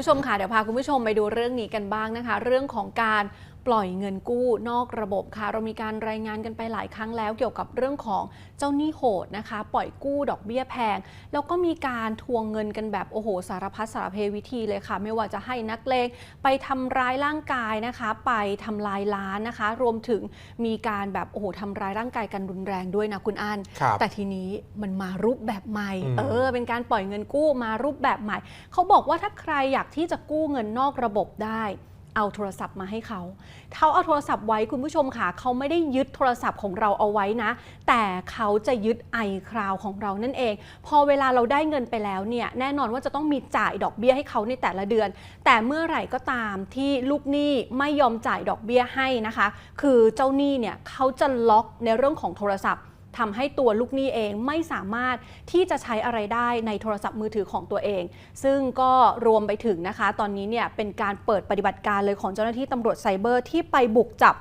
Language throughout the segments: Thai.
ผู้ชมค่ะเดี๋ยวพาคุณผู้ชมไปดูเรื่องนี้กันบ้างนะคะ เรื่องของการปล่อยเงินกู้นอกระบบค่ะ เรามีการรายงานกันไปหลายครั้งแล้วเกี่ยวกับเรื่องของเจ้าหนี้โหดนะคะ ปล่อยกู้ดอกเบี้ยแพง แล้วก็มีการทวงเงินกันแบบโอ้โห สารพัดสารเพวิธีเลยค่ะ ไม่ว่าจะให้นักเลงไปทำร้ายร่างกายนะคะ ไปทำลายล้านนะคะ รวมถึงมีการแบบโอ้โหทำร้ายร่างกายกันรุนแรงด้วยนะคุณอันครับแต่ทีนี้มันมารูปแบบใหม่อืมเออ เป็นการปล่อยเงินกู้มารูปแบบใหม่ เขาบอกว่าถ้าใครอยากที่จะกู้เงินนอกระบบได้ เอาโทรศัพท์มาให้เขาเขาเอาโทรศัพท์ไว้คุณผู้ชมค่ะเขาไม่ได้ยึดโทรศัพท์ของเราเอาไว้นะ แต่เขาจะยึดไอคราวของเรานั่นเอง พอเวลาเราได้เงินไปแล้วเนี่ยแน่นอนว่าจะต้องมีจ่ายดอกเบี้ยให้เขาในแต่ละเดือน แต่เมื่อไหร่ก็ตามที่ลูกหนี้ไม่ยอมจ่ายดอกเบี้ยให้นะคะ คือเจ้าหนี้เนี่ยเขาจะล็อกในเรื่องของโทรศัพท์ ทำให้ตัวลูกหนี้เองไม่สามารถที่จะใช้อะไรได้ในโทรศัพท์มือถือของตัวเอง ซึ่งก็รวมไปถึงนะคะ ตอนนี้เนี่ยเป็นการเปิดปฏิบัติการเลยของเจ้าหน้าที่ตำรวจไซเบอร์ที่ไปบุกจับ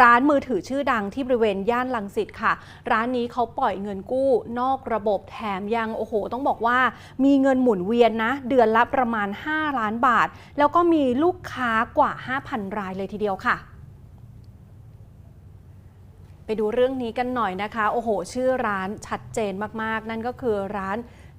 ร้านมือถือชื่อดังที่บริเวณย่านลังสิตค่ะ ร้านนี้เขาปล่อยเงินกู้ นอกระบบแถมยังโอ้โห ต้องบอกว่า มีเงินหมุนเวียนนะ เดือนละประมาณ 5 ล้านบาท แล้วก็มีลูกค้ากว่า 5,000 รายเลยทีเดียวค่ะ ไปดูเรื่องนี้กันหน่อยนะคะ โอ้โห ชื่อร้านชัดเจนมากๆ นั่นก็คือร้าน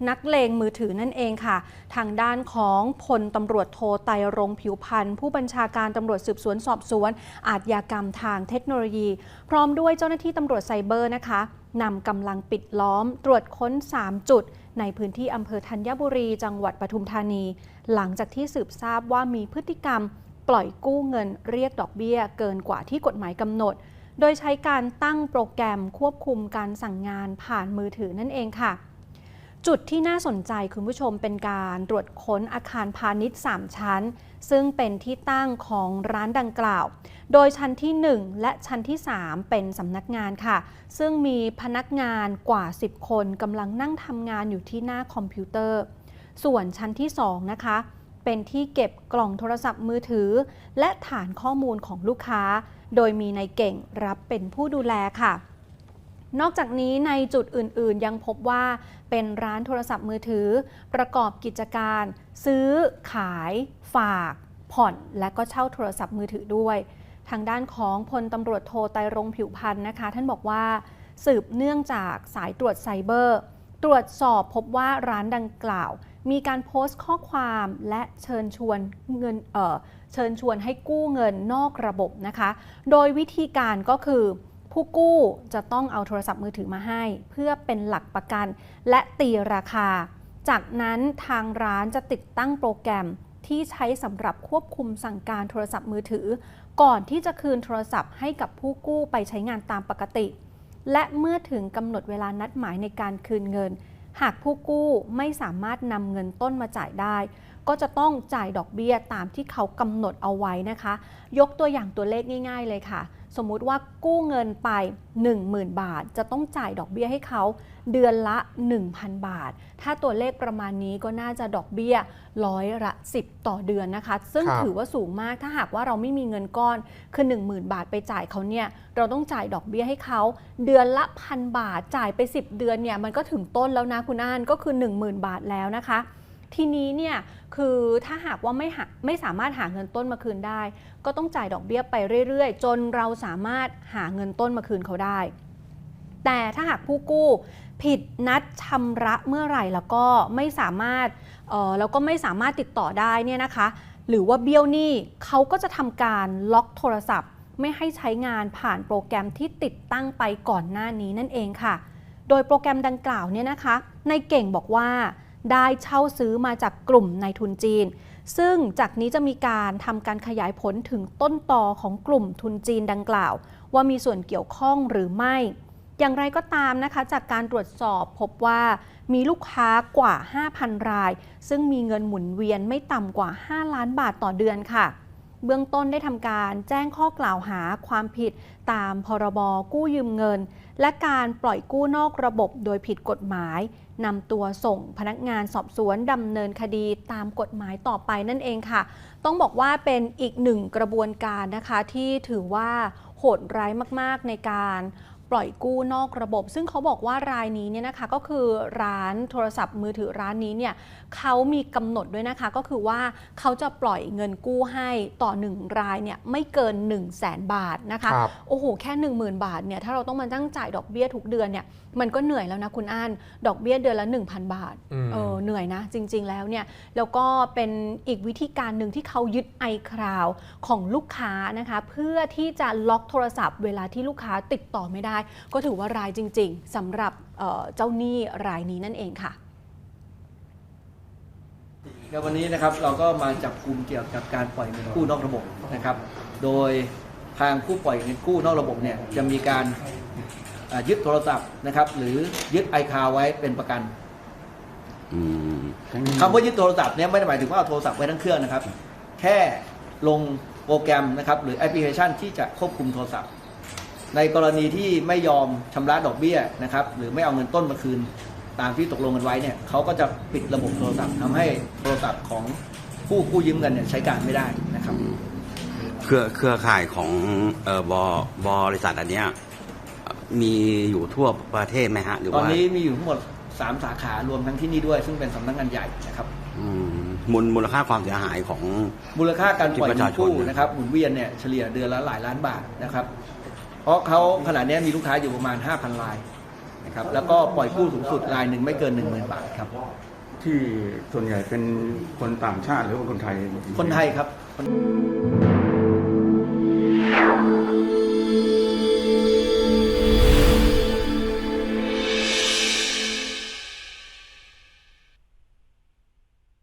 นักเลงมือถือนั่นเองค่ะ ทางด้านของพลตำรวจโทไตรรงผิวพันธ์ผู้บัญชาการตำรวจสืบสวนสอบสวน อาชญากรรมทางเทคโนโลยี พร้อมด้วยเจ้าหน้าที่ตำรวจไซเบอร์นะคะนำกำลังปิดล้อมตรวจค้น 3 จุด ในพื้นที่อำเภอธัญบุรี จังหวัดปทุมธานี หลังจากที่สืบทราบว่ามีพฤติกรรม ปล่อยกู้เงินเรียกดอกเบี้ย เกินกว่าที่กฎหมายกำหนด โดยใช้การตั้งโปรแกรมควบคุมการสั่งงานผ่านมือถือนั่นเองค่ะ จุดที่น่าสนใจคุณผู้ชมเป็นการตรวจค้นอาคารพาณิชย์ 3 ชั้น ซึ่งเป็นที่ตั้งของร้านดังกล่าว โดยชั้นที่ 1 และชั้นที่ 3 เป็นสำนักงานค่ะ ซึ่งมีพนักงานกว่า 10 คนกำลังนั่งทำงานอยู่ที่หน้าคอมพิวเตอร์ ส่วนชั้นที่ 2 นะคะ เป็นที่เก็บกล่องโทรศัพท์มือถือ และฐานข้อมูลของลูกค้า โดยมีนายเก่งรับเป็นผู้ดูแลค่ะ นอกจากนี้ในจุดอื่นๆ ยังพบว่าเป็นร้านโทรศัพท์มือถือ ประกอบกิจการ ซื้อ ขาย ฝาก ผ่อน และก็เช่าโทรศัพท์มือถือด้วย ทางด้านของพลตำรวจโทไตรรงผิวพันธ์นะคะ ท่านบอกว่า สืบเนื่องจากสายตรวจไซเบอร์ ตรวจสอบพบว่าร้านดังกล่าว มีการโพสต์ข้อความและเชิญชวนเงินเเชิญชวนให้กู้เงินนอกระบบนะคะ โดยวิธีการก็คือผู้กู้จะต้องเอาโทรศัพท์มือถือมาให้ เพื่อเป็นหลักประกันและตีราคา จากนั้นทางร้านจะติดตั้งโปรแกรมที่ใช้สำหรับควบคุมสั่งการโทรศัพท์มือถือ ก่อนที่จะคืนโทรศัพท์ให้กับผู้กู้ไปใช้งานตามปกติ และเมื่อถึงกำหนดเวลานัดหมายในการคืนเงิน หากผู้กู้ไม่สามารถนำเงินต้นมาจ่ายได้ ก็จะต้องจ่ายดอกเบี้ยตามที่เขากำหนดเอาไว้นะคะ ยกตัวอย่างตัวเลขง่าย ๆ เลยค่ะ สมมุติว่ากู้เงินไป 10,000 บาท จะต้องจ่ายดอกเบี้ยให้เขาเดือนละ 1,000 บาท ถ้าตัวเลขประมาณนี้ก็น่าจะดอกเบี้ยร้อยละ 10 ต่อเดือนนะคะ ซึ่งครับถือว่าสูงมากถ้าหากว่าเราไม่มีเงินก้อนคือ 10,000 บาทไปจ่ายเขาเนี่ยเราต้องจ่ายดอกเบี้ยให้เขาเดือนละพันบาทจ่ายไป 10 เดือนเนี่ยมันก็ถึงต้นแล้วนะคุณอ่านก็คือ 10,000 บาทแล้วนะคะ ทีนี้เนี่ยคือถ้าหากว่าไม่หาไม่สามารถหาเงินต้นมาคืนได้ ก็ต้องจ่ายดอกเบี้ยไปเรื่อยๆ จนเราสามารถหาเงินต้นมาคืนเขาได้ แต่ถ้าหากผู้กู้ผิดนัดชำระเมื่อไหร่แล้วก็ไม่สามารถเออแล้วก็ไม่สามารถติดต่อได้เนี่ยนะคะ หรือว่าเบี้ยวหนี้เขาก็จะทำการล็อกโทรศัพท์ ไม่ให้ใช้งานผ่านโปรแกรมที่ติดตั้งไปก่อนหน้านี้นั่นเองค่ะ โดยโปรแกรมดังกล่าวเนี่ยนะคะ ในเก่งบอกว่า ได้เช่าซื้อมาจากกลุ่มนายทุนจีน ซึ่งจากนี้จะมีการทำการขยายผลถึงต้นตอของกลุ่มทุนจีนดังกล่าว ว่ามีส่วนเกี่ยวข้องหรือไม่ อย่างไรก็ตามนะคะ จากการตรวจสอบพบว่ามีลูกค้ากว่า 5,000 ราย ซึ่งมีเงินหมุนเวียนไม่ต่ำกว่า 5 ล้านบาทต่อเดือนค่ะ เบื้องต้นได้ทำการแจ้งข้อกล่าวหาความผิดตามพรบกู้ยืมเงิน และการปล่อยกู้นอกระบบโดยผิดกฎหมายนำตัวส่งพนักงานสอบสวนดำเนินคดีตามกฎหมายต่อไปนั่นเองค่ะ ต้องบอกว่าเป็นอีกหนึ่งกระบวนการนะคะที่ถือว่าโหดร้ายมาก ๆ ในการ ปล่อยกู้นอกระบบ ซึ่งเขาบอกว่ารายนี้เนี่ยนะคะก็คือร้านโทรศัพท์มือถือร้านนี้เนี่ยเขามีกำหนดด้วยนะคะก็คือว่าเขาจะปล่อยเงินกู้ให้ต่อหนึ่งรายเนี่ยไม่เกิน 1 0 0 0 0แสนบาทนะคะครับโอ้โหแค่ 10,000 บาทเนี่ยถ้าเราต้องมาตั้งจ่ายดอกเบี้ยทุกเดือนเนี่ยมันก็เหนื่อยแล้วนะคุณอันดอกเบี้ยเดือนละ 1,000 บาทอืมเออเหนื่อยนะจริง ๆ แล้วเนี่ยแล้วก็เป็นอีกวิธีการหนึ่งที่เขายึด iCloud ของลูกค้านะคะเพื่อที่จะล็อกโทรศัพท์เวลาที่ลูกค้าติดต่อไม่ได้ก็ถือว่ารายจริง ๆสำหรับเอ่อเจ้าหนี้รายนี้นั่นเองค่ะครับวันนี้นะครับเราก็มาจับกลุ่มเกี่ยวกับการปล่อยเงินกู้นอกระบบนะครับ โดยทางผู้ปล่อยเงินกู้นอกระบบเนี่ยจะมีการอ่ายึดโทรศัพท์นะครับ หรือยึดไอคาไว้เป็นประกันอืมคำว่ายึดโทรศัพท์เนี่ยไม่ได้หมายถึงว่าเอาโทรศัพท์ไว้ทั้งเครื่องนะครับ แค่ลงโปรแกรมนะครับ หรือแอปพลิเคชันที่จะควบคุมโทรศัพท์ ในกรณีที่ไม่ยอมชำระดอกเบี้ยนะครับหรือไม่เอาเงินต้นมาคืน ตามที่ตกลงกันไว้เนี่ยเขาก็จะปิดระบบโทรศัพท์ทำให้โทรศัพท์ของผู้กู้ยืมเงินเนี่ยใช้การไม่ได้นะครับเครือเครือข่ายของเอ่อบอบริษัทอันเนี้ยเอ่อมีอยู่ทั่วประเทศไหมฮะหรือตอนว่านี้มีอยู่ทั้งหมด3สาขารวมทั้งที่นี่ด้วย ซึ่งเป็นสำนักงานใหญ่นะครับอืมมูลมูลค่าความเสียหายของมูลค่าการปล่อยที่ประเงิชานชนกู้นะนะครับหมุนเวียนเนี่ยเฉลี่ยเดือนละหลายล้านบาทนะครับ เพราะเขาขณะนี้มีลูกค้าอยู่ประมาณ 5,000รายนะครับแล้วก็ปล่อยกู้สูงสุดรายหนึ่งไม่เกิน 1 0,000 บาทครับ ที่ส่วนใหญ่เป็นคนต่างชาติหรือว่าคนไทย คนไทยครับ